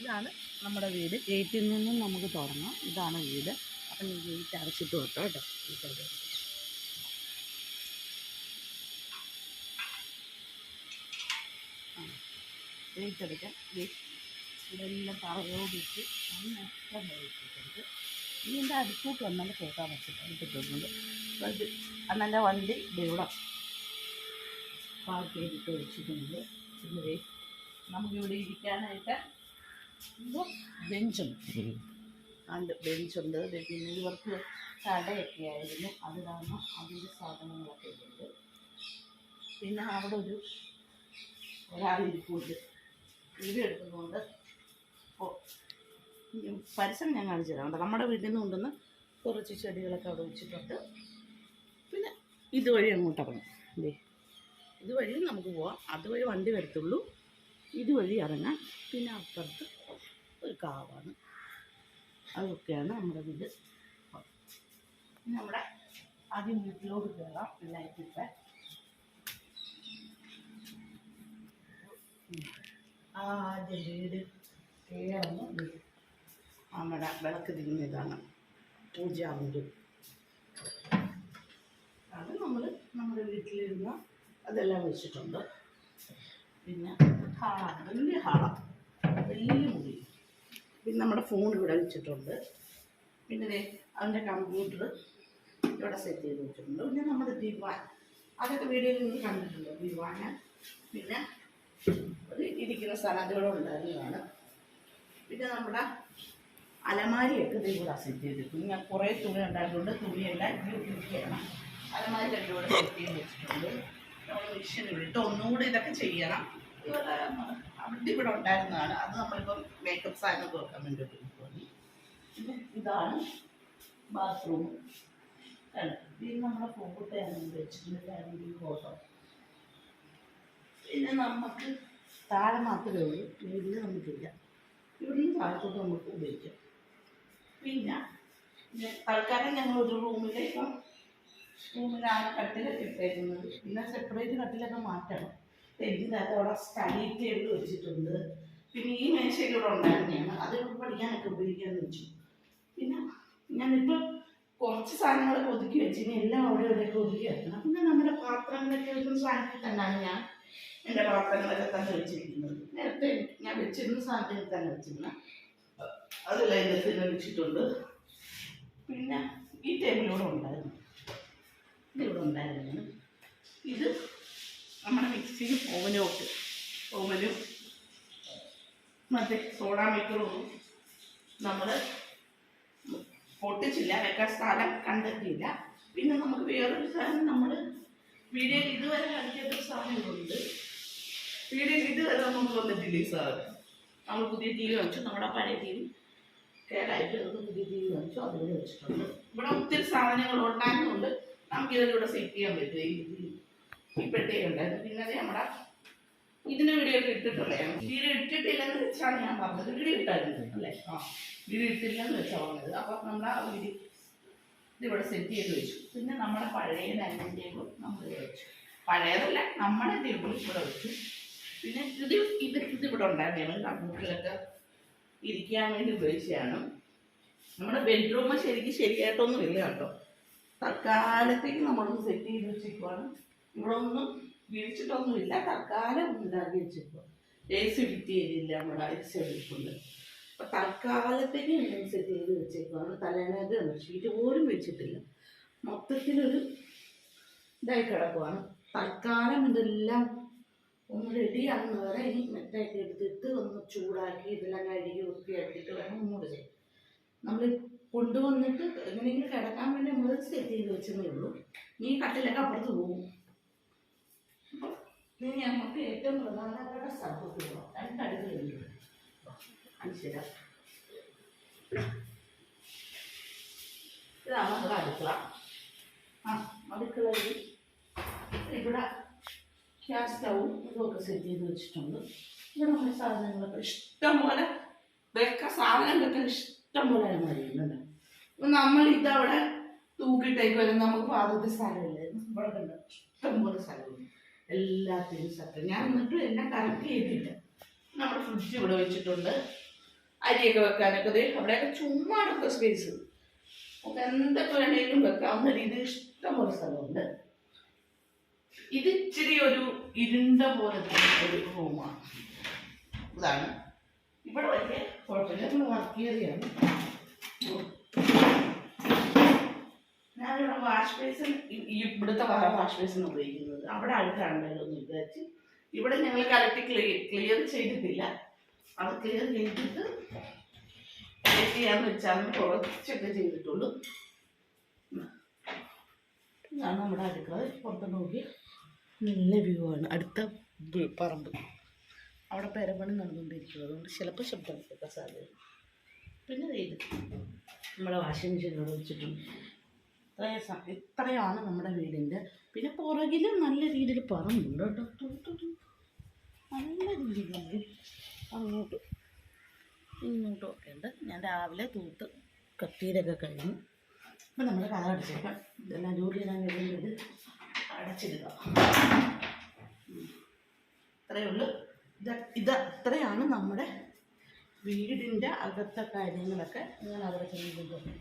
ഇതാണ് നമ്മുടെ വീട്. ഗേറ്റിൽ നിന്നും നമുക്ക് തുടങ്ങാം. ഇതാണ് വീട്. അപ്പം നീ ഗേറ്റ് അടച്ചിട്ട് വെക്കാം കേട്ടോ. ഗേറ്റ് അടയ്ക്കാം ഗേറ്റ് തറയോടിച്ച് മൊത്തം വെച്ചിട്ടുണ്ട് ഇനി എന്റെ അടുത്തോട്ട് വന്നാൽ കേൾക്കാൻ പറ്റും കിട്ടുന്നുണ്ട് ഇത് വണ്ടി ഇവിടെ പാർക്ക് ചെയ്തിട്ട് വെച്ചിട്ടുണ്ട്. ദേ നമുക്കിവിടെ ഇരിക്കാനായിട്ട് എന്തോ ബെഞ്ചുണ്ട് ഉം. ഉണ്ട് ബെഞ്ചുണ്ട് പിന്നെ ഇവർക്ക് കടയൊക്കെ ആയിരുന്നു. അത് കാരണം അതിന്റെ സാധനങ്ങളൊക്കെ ഉണ്ട് പിന്നെ അവിടെ ഒരു ഒരാളിരിപ്പുണ്ട്. ഓ ഉം, പരിസരം ഞാൻ കാണിച്ചു തരാം നമ്മുടെ വീട്ടിൽ നിന്ന് കൊണ്ടുവന്ന് കുറച്ച് ചെടികളൊക്കെ അവിടെ വെച്ചിട്ടുണ്ട്. പിന്നെ ഇതുവഴി അങ്ങോട്ട് ഇറങ്ങും. ദേ. ഇതുവഴി നമുക്ക് പോവാം. അതുവഴി വണ്ടി വരത്തുള്ളൂ. ഇതുവഴി ഇറങ്ങാം. പിന്നെ അപ്പുറത്ത് ഒരു കാവാണ്. അതൊക്കെയാണ് നമ്മുടെ വീട്. നമ്മുടെ ആദ്യം വീട്ടിലോട്ട് കയറാം. ലൈറ്റിട്ട് ആദ്യം വീട് കയറുന്നു. നമ്മുടെ വിളക്ക് തിരിഞ്ഞതാണ്. പൂജാമുണ്ട് അത് നമ്മൾ നമ്മുടെ വീട്ടിലിരുന്ന അതെല്ലാം വെച്ചിട്ടുണ്ട്. പിന്നെ ഹാളാണ് വലിയ ഹാളാണ് വലിയ മുറി. പിന്നെ നമ്മുടെ ഫോൺ ഇവിടെ വെച്ചിട്ടുണ്ട്. പിന്നെ അതിന്റെ കമ്പ്യൂട്ടർ ഇവിടെ സെറ്റ് ചെയ്ത് വെച്ചിട്ടുണ്ട്. പിന്നെ നമ്മുടെ ദിവാൻ അതൊക്കെ വീഡിയോയിൽ നിന്ന് കണ്ടിട്ടുണ്ട്. ദിവാന് പിന്നെ ഒരു ഇരിക്കുന്ന സ്ഥലം അതിവിടെ ഉണ്ടായിരുന്നതാണ്. പിന്നെ നമ്മുടെ അലമാരിയൊക്കെ ഇത് ഇവിടെ സെറ്റ് ചെയ്തിട്ടുണ്ട് ഞാൻ കുറേ തുണി ഉണ്ടായിട്ടുണ്ട് തുണിയെല്ലാം ഇരിക്കുകയാണ് അലമാരി ഒക്കെ സെറ്റ് ചെയ്ത് വെച്ചിട്ടുണ്ട്. നമ്മൾ വിട്ടോ ഒന്നുകൂടി ഇതൊക്കെ ചെയ്യണം. ഇവിടെ അവിടെ ഇവിടെ ഉണ്ടായിരുന്നതാണ്. അത് നമ്മളിപ്പം മേക്കപ്പ് സാധനം വെക്കാൻ വേണ്ടിയിട്ട് തോന്നി പിന്നെ ഇതാണ് ബാത്റൂം ഇത് നമ്മളെ പൂക്കുട്ടയാണ് വെച്ചിട്ടുണ്ട് ഫോട്ടോ പിന്നെ നമുക്ക് താഴെ മാത്രമേ ഉള്ളൂ. വീട്ടിൽ നമുക്കില്ല ഇവിടുന്ന് താഴത്തോട്ട് നമുക്ക് ഉപയോഗിക്കാം. പിന്നെ തൽക്കാലം ഞങ്ങൾ ഒരു റൂമിലേക്ക് റൂമിലാണ് കട്ടിലൊക്കെ ഇട്ടേക്കുന്നത് പിന്നെ സെപ്പറേറ്റ് കട്ടിലൊക്കെ മാറ്റണം. തെറ്റിനകത്ത് അവിടെ സ്റ്റഡി ടേബിൾ വെച്ചിട്ടുണ്ട്. പിന്നെ ഈ മേശയിൽ ഇവിടെ ഉണ്ടായിരുന്നതാണ്. അത് പഠിക്കാനൊക്കെ ഉപയോഗിക്കാമെന്ന് വെച്ചു. പിന്നെ ഞാനിപ്പോൾ കുറച്ച് സാധനങ്ങളൊക്കെ ഒതുക്കി വെച്ചിന് എല്ലാം അവിടെ ഇവിടെയൊക്കെ ഒതുക്കി വെക്കണം. പിന്നെ നമ്മുടെ പാത്രങ്ങളൊക്കെ വെക്കുന്ന സാധനത്തിൽ തന്നെയാണ് ഞാൻ എന്റെ പാത്രങ്ങളൊക്കെ തന്നെ വെച്ചിരിക്കുന്നത്. നേരത്തെ ഞാൻ വെച്ചിരുന്ന സാധനത്തിൽ തന്നെ വെച്ചിരുന്ന. അതെല്ലാം ഇതിനകത്ത് തന്നെ വെച്ചിട്ടുണ്ട്. പിന്നെ ഈ ടേബിളിലൂടെ ഉണ്ടായിരുന്നു. ഇതിവിടെ ഉണ്ടായിരുന്നു ഇത് നമ്മുടെ മിക്സിയിൽ ഓവനോട്ട്. ഓവനും മറ്റേ സോഡാ മിക്കറും നമ്മൾ പൊട്ടിച്ചില്ല വെക്കാൻ സ്ഥലം കണ്ടെത്തിയില്ല. പിന്നെ നമുക്ക് വേറൊരു സാധനം നമ്മൾ വീഡിയോയിൽ ഇതുവരെ കളിക്കാത്തൊരു സാധനങ്ങളുണ്ട് വീഡിയോയിൽ ഇതുവരെ നമുക്ക് വന്നിട്ടില്ല ഈ സാധനം. നമ്മൾ പുതിയ ടി വി വാങ്ങിച്ചു നമ്മുടെ പഴയ ടി വി കേടായിട്ട് പുതിയ ടി വി വാങ്ങിച്ചു അതിവിടെ വെച്ചിട്ടുണ്ട്. ഇവിടെ ഒത്തിരി സാധനങ്ങൾ ഉണ്ടായിരുന്നുകൊണ്ട് ഇതിലൂടെ സെറ്റ് ചെയ്യാൻ പറ്റും ഈ ഈ ഉണ്ടായിരുന്നു പിന്നെ നമ്മുടെ ഇതിന് വീഡിയോ ഒക്കെ ഇട്ടിട്ടുള്ളതാണ് വീഡിയോ ഇട്ടിട്ടില്ലെന്ന് വെച്ചാണ് ഞാൻ പറഞ്ഞത്. വീഡിയോ ഇട്ടായിരുന്നു അല്ലേ? ആ വീഡിയോ ഇട്ടില്ലെന്ന് വെച്ചാൽ പറഞ്ഞത്. അപ്പം നമ്മൾ ആ വീഡിയോ ഇതിവിടെ സെറ്റ് ചെയ്ത് വെച്ചു. പിന്നെ നമ്മുടെ പഴയ ഡൈനിങ് നമ്മൾ വെച്ചു. പഴയതല്ല നമ്മുടെ ടേബിൾ ഇവിടെ വെച്ചു. പിന്നെ ഇത് ഇത് ഇതിവിടെ ഉണ്ടായിരുന്നു കമ്പ്യൂട്ടറിലൊക്കെ ഇരിക്കാൻ വേണ്ടി ഉപയോഗിച്ചതാണ്. നമ്മുടെ ബെഡ്റൂം ശരിക്കും ശരിയായിട്ടൊന്നും ഇല്ല കേട്ടോ. തൽക്കാലത്തേക്ക് നമ്മളൊന്ന് സെറ്റ് ചെയ്ത് വെച്ചേക്കുവാണ് ഇവിടെ ഒന്നും വിരിച്ചിട്ടൊന്നുമില്ല. തൽക്കാലം ഉണ്ടാക്കി വെച്ചേക്കുക എ സി ഫിറ്റ് ചെയ്തില്ല നമ്മുടെ അരിച്ച സി എടുക്കുന്നുണ്ട് അപ്പം തൽക്കാലത്തേക്ക് ഇങ്ങനെ സെറ്റ് ചെയ്ത് വെച്ചേക്കുവാണ് തലേനേത് ഷീറ്റ് പോലും വെച്ചിട്ടില്ല. മൊത്തത്തിലൊരു ഇതായി കിടക്കുവാണ്. തൽക്കാലം ഇതെല്ലാം ഒന്ന് റെഡിയാകുന്ന വരെ ഇനി മെറ്റാക്കി എടുത്തിട്ട് ഒന്ന് ചൂടാക്കി ഇതെല്ലാം കഴുകി വൃത്തിയാക്കിയിട്ട് വേണം ഒന്നുകൂടെ ചെയ്യാം നമ്മൾ കൊണ്ടുവന്നിട്ട് എങ്ങനെയെങ്കിലും കിടക്കാൻ വേണ്ടി നമ്മൾ വെച്ചതേ ഉള്ളൂ. ഈ കട്ടിലൊക്കെ അപ്പുറത്ത് പോകും. ഇനി നമുക്ക് ഏറ്റവും പ്രധാനപ്പെട്ട സ്ഥലത്തോട്ട് പോകാം രണ്ടടുക്കളുണ്ട് അനുസരിച്ച് ഇതാണ് നമ്മുടെ അടുക്കള. ആ അടുക്കളയിൽ ഇവിടെ ഗ്യാസ് സ്റ്റൗവും ഇതൊക്കെ സെറ്റ് ചെയ്ത് വെച്ചിട്ടുണ്ട്. ഇവിടെ നമ്മുടെ സാധനങ്ങളൊക്കെ ഇഷ്ടംപോലെ വെക്ക സാധനം വെക്കാൻ ഇഷ്ടം പോലെ അലമാരിയുണ്ട് നമ്മൾ ഇതവിടെ തൂക്കിയിട്ടേക്ക് വരുന്ന നമുക്ക് പാദത്തിൽ സ്ഥലമില്ലായിരുന്നു ഇവിടെ കണ്ടോ ഇഷ്ടം പോലെ സ്ഥലമുണ്ട്. എല്ലാത്തിനും സെറ്റ് ഞാൻ എന്നിട്ടും എല്ലാം കറക്റ്റ് ചെയ്തില്ല. നമ്മുടെ ഫ്രിഡ്ജ് ഇവിടെ വെച്ചിട്ടുണ്ട്. അരിയൊക്കെ വെക്കാനൊക്കെ ദേ അവിടെയൊക്കെ ചുമ്മാ എടുക്കുക സ്പേസ് നമുക്ക് എന്തൊക്കെ വേണമെങ്കിലും വെക്കാവുന്ന രീതിയിൽ ഇഷ്ടംപോലെ സ്ഥലമുണ്ട്. ഇത് ഇച്ചിരി ഒരു ഇരുണ്ട പോലത്തെ ഒരു റൂമാണ് ഇതാണ്. ഇവിടെ വലിയ കുഴപ്പമില്ല നമ്മൾ വർക്ക് ഏരിയയാണ് ഞാനിവിടെ വാഷ് ബേസിൻ ഇവിടുത്തെ വാഷ് ബേസിൻ ഉപയോഗിക്കുന്നത്. അവിടെ അടുത്താണല്ലോ എന്ന് വിചാരിച്ച് ഇവിടെ ഞങ്ങൾ കറക്റ്റ് ക്ലിയർ ക്ലിയർ ചെയ്തിട്ടില്ല. അത് ക്ലിയർ ചെയ്തിട്ട് എഡിറ്റ് ചെയ്യാന്ന് വെച്ചാൽ കുറച്ചൊക്കെ ചെയ്തിട്ടുള്ളൂ. ഇതാണ് നമ്മുടെ അടുക്കള. പുറത്ത് നോക്കി. നല്ല വ്യൂ ആണ്. അടുത്ത പറമ്പ്. അവിടെ പെരപ്പണി നടന്നുകൊണ്ടിരിക്കും അതുകൊണ്ട് ചിലപ്പോൾ ശബ്ദം കേൾക്കാൻ സാധ്യത പിന്നെ ഇത്. നമ്മുടെ വാഷിംഗ് മെഷീൻ ഇവിടെ വെച്ചിട്ടുണ്ട്. ഇത്രയും ഇത്രയാണ് നമ്മുടെ വീടിന്റെ. പിന്നെ പുറകിൽ നല്ല രീതിയിൽ പറമ്പുണ്ട് കേട്ടോ. നല്ല രീതിയിൽ അങ്ങോട്ട് ഇങ്ങോട്ടും ഒക്കെ ഉണ്ട് ഞാൻ രാവിലെ തൂത്ത് കത്തിയിലൊക്കെ കഴിഞ്ഞു. അപ്പം നമ്മൾ കഥ അടച്ചേക്കാം ഇതെല്ലാം ജോലി ചെയ്യാൻ കഴിയുന്നത് അടച്ചിടുക. ഇത്രയേ ഉള്ളൂ. ഇത് ഇത് ഇത്രയാണ് നമ്മുടെ വീടിന്റെ അകത്തെ കാര്യങ്ങളൊക്കെ. ഞാൻ അവിടെ ചെന്നിട്ടുണ്ട്